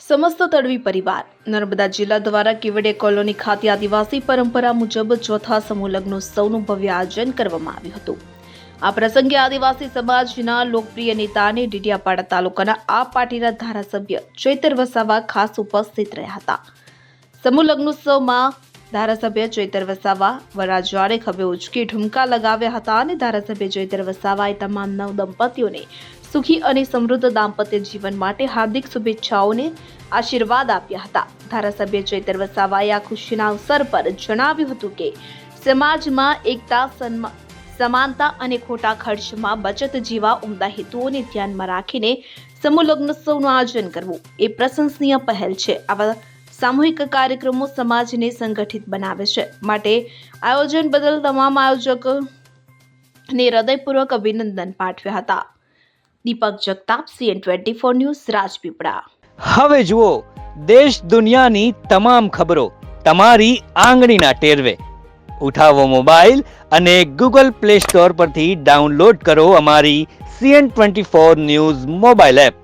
સમસ્ત તડવી પરિવાર. નર્મદા જિલ્લા દ્વારા કેવડે કોલોની ખાતે આદિવાસી પરંપરા મુજબ ચોથા સમૂહ લગ્નોત્સવનું ભવ્ય આયોજન કરવામાં આવ્યું હતું. આ પ્રસંગે આદિવાસી સમાજના લોકપ્રિય નેતાને ડીડિયાપાડા તાલુકાના આ પાર્ટીના ધારાસભ્ય ચૈતર વસાવા ખાસ ઉપસ્થિત રહ્યા હતા. સમૂહ લગ્નોત્સવમાં ધારાસભ્ય ચૈતર વસાવા, વરરાજાને ખભે ઉચકી ઠુમકા લગાવ્યા હતા અને ધારાસભ્ય ચૈતર વસાવાએ તમામ નવ દંપતીઓને સુખી અને સમૃદ્ધ દાંપત્ય જીવન માટે હાર્દિક શુભેચ્છાઓને આશીર્વાદ આપ્યા હતા. ધારાસભ્ય ચૈતર વસાવાએ આ ખુશીના અવસર પર જણાવ્યું હતું કે, સમાજમાં એકતા, સન્મા- સમાનતા અને ખોટા ખર્ચમાં બચત જેવા ઉમદા હેતુઓને ધ્યાનમાં રાખીને સમૂહ લગ્નોત્સવનું આયોજન કરવું એ પ્રશંસનીય પહેલ છે. આવા સામૂહિક કાર્યક્રમો સમાજને સંગઠિત બનાવે છે. માટે આયોજન બદલ તમામ આયોજકોને હૃદયપૂર્વક અભિનંદન પાઠવ્યા હતા. Deepak Jagtap CN twenty four news Rajpipla. હવે જુઓ, દેશ દુનિયાની તમામ ખબરો તમારી આંગળીના ટેરવે. ઉઠાવો મોબાઈલ અને ગૂગલ પ્લે સ્ટોર પરથી ડાઉનલોડ કરો અમારી CN twenty four news mobile app.